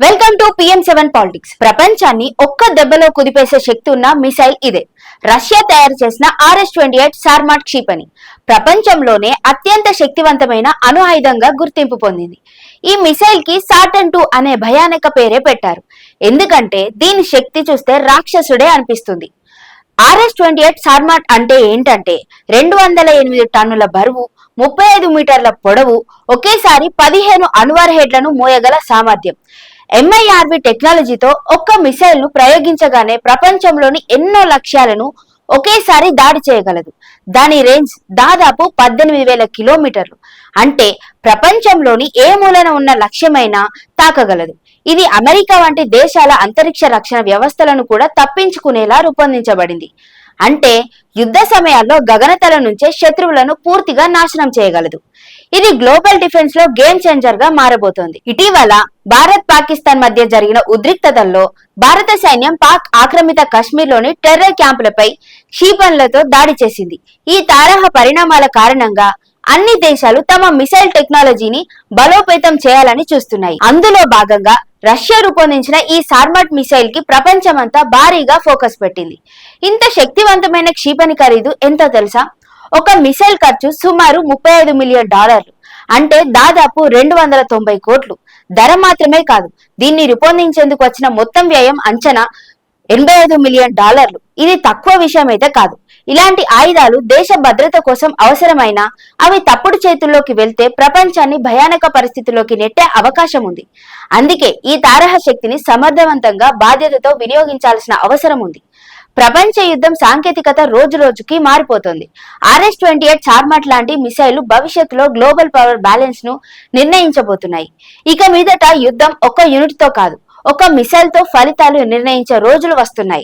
Welcome to PM seven politics ప్రపంచాన్ని ఒక్క దెబ్బలో కుదిపేసే శక్తి ఉన్న మిసైల్ ఇదే. రష్యా తయారు చేసిన ఆర్ఎస్ ట్వంటీ ఎయిట్ సార్మాట్ క్షిపణి. ప్రపంచంలోనే అత్యంత శక్తివంతమైన అణు ఆయుధంగా గుర్తింపు పొందింది. ఈ మిసైల్కి సాటన్ టూ అనే భయానక పేరే పెట్టారు. ఎందుకంటే దీని శక్తి చూస్తే రాక్షసుడే అనిపిస్తుంది. ఆర్ఎస్ ట్వంటీ ఎయిట్ సార్మాట్ అంటే ఏంటంటే రెండు వందల ఎనిమిది టన్నుల బరువు ముప్పై ఐదు మీటర్ల పొడవు ఒకేసారి పదిహేను అన్వర్ హెడ్లను మోయగల సామర్థ్యం. ఎంఐఆర్వి టెక్నాలజీతో ఒక్క మిసైల్ను ప్రయోగించగానే ప్రపంచంలోని ఎన్నో లక్ష్యాలను ఒకేసారి దాడి చేయగలదు. దాని రేంజ్ దాదాపు పద్దెనిమిది వేల కిలోమీటర్లు. అంటే ప్రపంచంలోని ఏ మూలన ఉన్న లక్ష్యమైనా తాకగలదు. ఇది అమెరికా వంటి దేశాల అంతరిక్ష రక్షణ వ్యవస్థలను కూడా తప్పించుకునేలా రూపొందించబడింది. అంటే యుద్ధ సమయాల్లో గగనతల నుంచే శత్రువులను పూర్తిగా నాశనం చేయగలదు. ఇది గ్లోబల్ డిఫెన్స్లో గేమ్ చేంజర్గా మారబోతోంది. ఇటీవల భారత్ పాకిస్తాన్ మధ్య జరిగిన ఉద్రిక్తతల్లో భారత సైన్యం పాక్ ఆక్రమిత కశ్మీర్లోని టెర్రర్ క్యాంపులపై క్షిపణులతో దాడి చేసింది. ఈ తారహ పరిణామాల కారణంగా అన్ని దేశాలు తమ మిసైల్ టెక్నాలజీని బలోపేతం చేయాలని చూస్తున్నాయి. అందులో భాగంగా రష్యా రూపొందించిన ఈ సార్మట్ మిసైల్కి ప్రపంచమంతా భారీగా ఫోకస్ పెట్టింది. ఇంత శక్తివంతమైన క్షిపణి ఖరీదు ఎంతో తెలుసా? ఒక మిసైల్ ఖర్చు సుమారు ముప్పై ఐదు మిలియన్ డాలర్లు. అంటే దాదాపు రెండు వందల తొంభై కోట్లు. ధర మాత్రమే కాదు దీన్ని రూపొందించేందుకు వచ్చిన మొత్తం వ్యయం అంచనా ఎనభై ఐదు మిలియన్ డాలర్లు. ఇది తక్కువ విషయం అయితే కాదు. ఇలాంటి ఆయుధాలు దేశ భద్రత కోసం అవసరమైన అవి తప్పుడు చేతుల్లోకి వెళ్తే ప్రపంచాన్ని భయానక పరిస్థితుల్లోకి నెట్టే అవకాశం ఉంది. అందుకే ఈ తారహ శక్తిని సమర్థవంతంగా బాధ్యతతో వినియోగించాల్సిన అవసరం ఉంది. ప్రపంచ యుద్ధం సాంకేతికత రోజు రోజుకి మారిపోతుంది. ఆర్ఎస్ ట్వంటీ ఎయిట్ చార్మాట్ లాంటి మిసైల్ భవిష్యత్తులో గ్లోబల్ పవర్ బ్యాలెన్స్ను నిర్ణయించబోతున్నాయి. ఇక మీదట యుద్ధం ఒక్క యూనిట్తో కాదు. ఒక మిసైల్తో ఫలితాలు నిర్ణయించే రోజులు వస్తున్నాయి.